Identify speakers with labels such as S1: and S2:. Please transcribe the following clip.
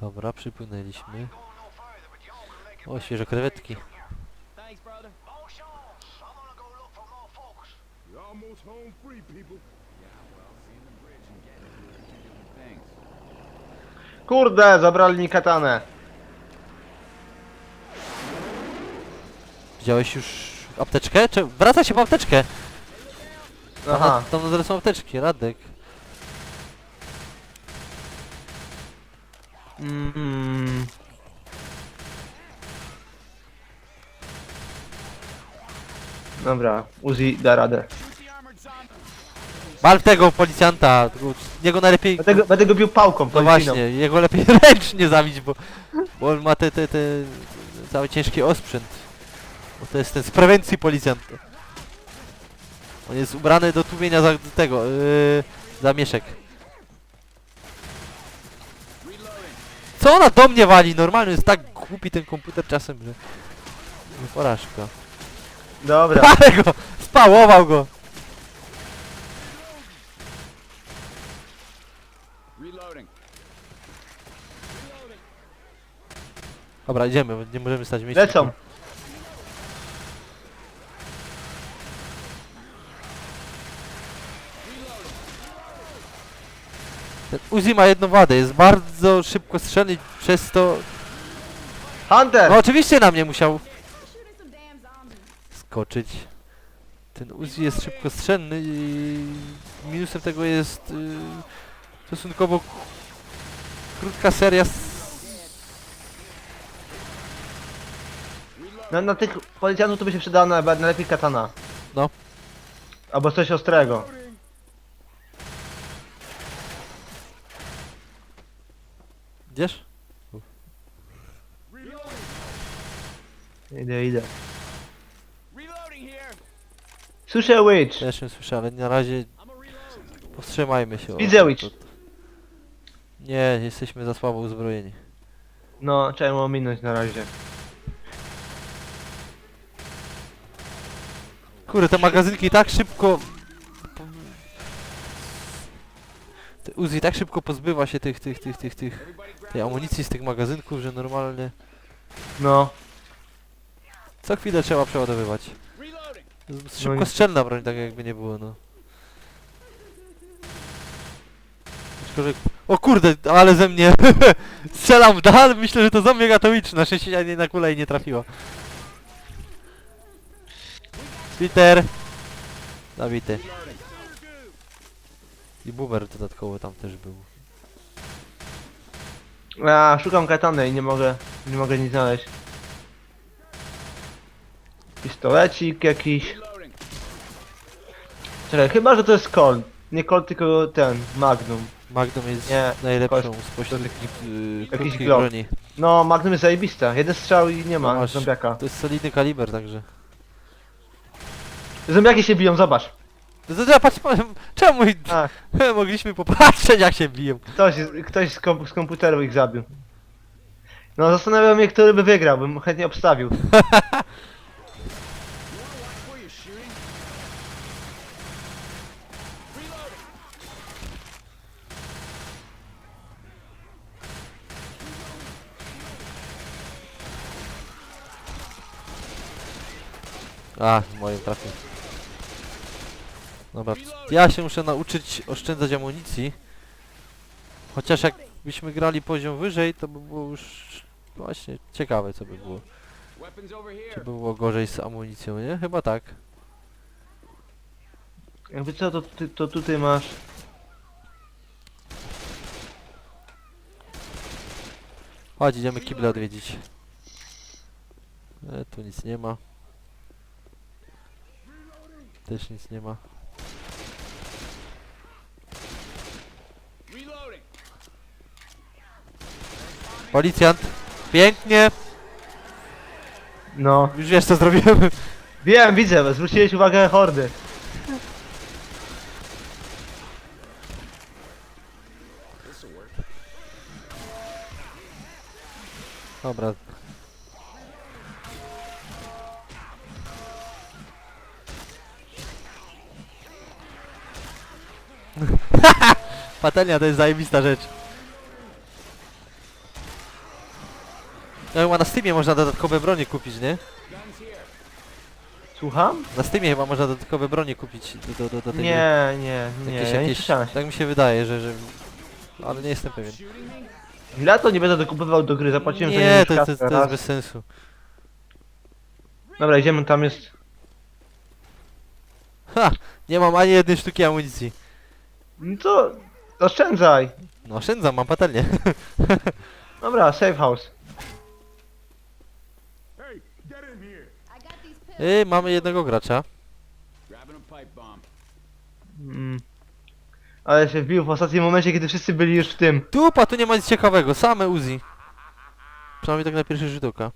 S1: Dobra, przypłynęliśmy. O, świeże krewetki.
S2: Kurde, zabrali mi katanę.
S1: Widziałeś już apteczkę? Czy... Wraca się po apteczkę!
S2: Aha.
S1: Tam na dole są apteczki, Radek.
S2: Mm. Dobra, Uzi da radę.
S1: Wal w tego policjanta! tylko Jego najlepiej...
S2: Będę go, będę go bił pałką,
S1: No
S2: policyjną.
S1: właśnie, jego lepiej ręcznie zabić, bo, bo on ma te, te, te cały ciężki osprzęt. Bo to jest ten z prewencji policjant. On jest ubrany do tłumienia za tego, yy, zamieszek. Co ona do mnie wali? Normalnie jest tak głupi ten komputer czasem, że... że Porażka.
S2: Dobra.
S1: Ale go! Spałował go!
S3: Reloading.
S1: Dobra, idziemy, nie możemy stać w miejscu.
S2: Lecą.
S1: Ten Uzi ma jedną wadę, jest bardzo szybko strzelny, przez to...
S2: Hunter!
S1: No oczywiście na mnie musiał skoczyć. Ten Uzi jest szybko strzelny i minusem tego jest y, stosunkowo krótka seria
S2: Na, na tych policjantów to by się przydała na, najlepiej katana.
S1: No.
S2: Albo coś ostrego.
S1: Idziesz?
S2: Idę, idę.
S3: Reloading here.
S2: Słyszę witch.
S1: Ja się słyszę, ale na razie powstrzymajmy się. o-
S2: Widzę witch.
S1: Nie, jesteśmy za słabo uzbrojeni.
S2: No, trzeba ją ominąć na razie.
S1: Kurde, te magazynki tak szybko... Te Uzi tak szybko pozbywa się tych, tych, tych, tych, tych... Tej amunicji z tych magazynków, że normalnie...
S2: No.
S1: Co chwilę trzeba przeładowywać.
S2: No
S1: Szybko
S2: i-
S1: strzelna broń, tak jakby nie było, no. O kurde, ale ze mnie strzelam w dal, myślę, że to zombie gatowicz, na szczęście na kulę i nie trafiło. Peter! Zabity. I boomer dodatkowo tam też był.
S2: Ja szukam katany i nie mogę, nie mogę nic znaleźć. Pistolecik jakiś. Czekaj, chyba, że to jest Colt. Nie Colt, tylko ten, Magnum.
S1: Magnum jest
S2: Nie,
S1: najlepszą spośród
S2: to
S1: yy,
S2: jakiś
S1: krótkich
S2: Glock.
S1: broni.
S2: No, Magnum jest zajebista. Jeden strzał i nie ma
S1: No masz-
S2: zombiaka.
S1: To jest solidny kaliber, także...
S2: Zombiaki się biją, zobacz.
S1: To, to, to, patrz, patrz, czemu
S2: A,
S1: mogliśmy popatrzeć jak się biją?
S2: ktoś, ktoś z, kom z komputeru ich zabił. No, zastanawiam się, który by wygrał, bym chętnie obstawił.
S1: A, moje trafię. Dobra, ja się muszę nauczyć oszczędzać amunicji. Chociaż jakbyśmy grali poziom wyżej, to by było już właśnie ciekawe co by było. Czy by było gorzej z amunicją, nie? Chyba tak.
S2: Jakby co, to, ty, to tutaj masz...
S1: Chodź, idziemy kible odwiedzić. E, tu nic nie ma. Też nic nie ma. Policjant! Pięknie!
S2: No.
S1: Już wiesz co zrobiłem.
S2: Wiem, widzę, zwróciłeś uwagę hordy.
S1: Dobra. Patelnia to jest zajebista rzecz. No chyba na Steamie można dodatkowe bronie kupić, nie?
S2: Słucham?
S1: Na Steamie chyba można dodatkowe bronie kupić do, do, do, do tej gry.
S2: Nie, nie, nie,
S1: Jakieś,
S2: ja nie
S1: jakieś,
S2: słyszałem
S1: tak mi się wydaje, że, że... Ale nie jestem pewien.
S2: Dla to nie będę dokupował do gry, zapłaciłem za
S1: Nie,
S2: nią
S1: to, to, to jest bez sensu.
S2: Dobra, idziemy, tam jest...
S1: Ha! Nie mam ani jednej sztuki amunicji.
S2: No to... Oszczędzaj!
S1: No oszczędzam, mam patelnię.
S2: Dobra, safe house.
S1: Yy, mamy jednego gracza.
S2: Mm. Ale się wbił w ostatnim momencie, kiedy wszyscy byli już w tym.
S1: Dupa, tu nie ma nic ciekawego, same Uzi. Przynajmniej tak na pierwszy rzut oka.